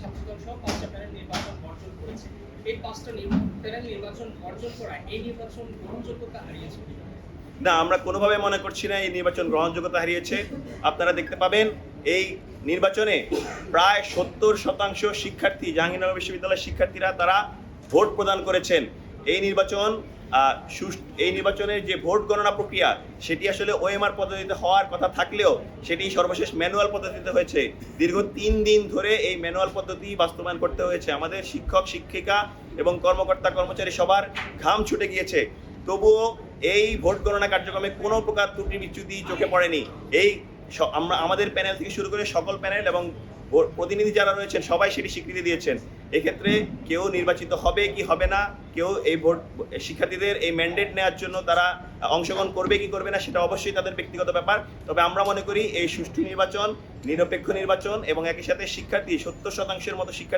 ছাত্রদল সহ পাঁচটা প্যানেল নির্বাচন বর্জন করেছে। এই পাঁচটা প্যানেল নির্বাচন বর্জন করায় এই নির্বাচন গ্রহণযোগ্যতা হারিয়েছে না, আমরা কোনোভাবে মনে করছি না এই নির্বাচন গ্রহণযোগ্যতা হারিয়েছে। আপনারা দেখতে পাবেন, এই নির্বাচনে প্রায় সত্তর শতাংশ শিক্ষার্থী, জাহাঙ্গীরনগর বিশ্ববিদ্যালয়ের শিক্ষার্থীরা তারা ভোট প্রদান করেছেন। এই নির্বাচন এই নির্বাচনের যে ভোট গণনা প্রক্রিয়া, সেটি আসলে ওএমআর পদ্ধতিতে হওয়ার কথা থাকলেও, সেটি সর্বশেষ ম্যানুয়াল পদ্ধতিতে হয়েছে। দীর্ঘ তিন দিন ধরে এই ম্যানুয়াল পদ্ধতি বাস্তবায়ন করতে হয়েছে। আমাদের শিক্ষক, শিক্ষিকা এবং কর্মকর্তা, কর্মচারী সবার ঘাম ছুটে গিয়েছে। তবুও এই ভোট গণনা কার্যক্রমে কোনো প্রকার ত্রুটি, বিচ্যুতি চোখে পড়েনি। এই আমরা, আমাদের প্যানেল থেকে শুরু করে সকল প্যানেল এবং প্রতিনিধি যারা রয়েছেন, সবাই সেটি স্বীকৃতি দিয়েছেন। এক্ষেত্রে কেউ নির্বাচিত হবে কি হবে না, কেউ এই ভোট, শিক্ষার্থীদের এই ম্যান্ডেট নেওয়ার জন্য তারা অংশগ্রহণ করবে কি করবে না, সেটা অবশ্যই তাদের ব্যক্তিগত ব্যাপার। তবে আমরা মনে করি এই সুষ্ঠু নির্বাচন, নিরপেক্ষ নির্বাচন এবং একই সাথে শিক্ষার্থী সত্তর শতাংশের মতো শিক্ষার্থী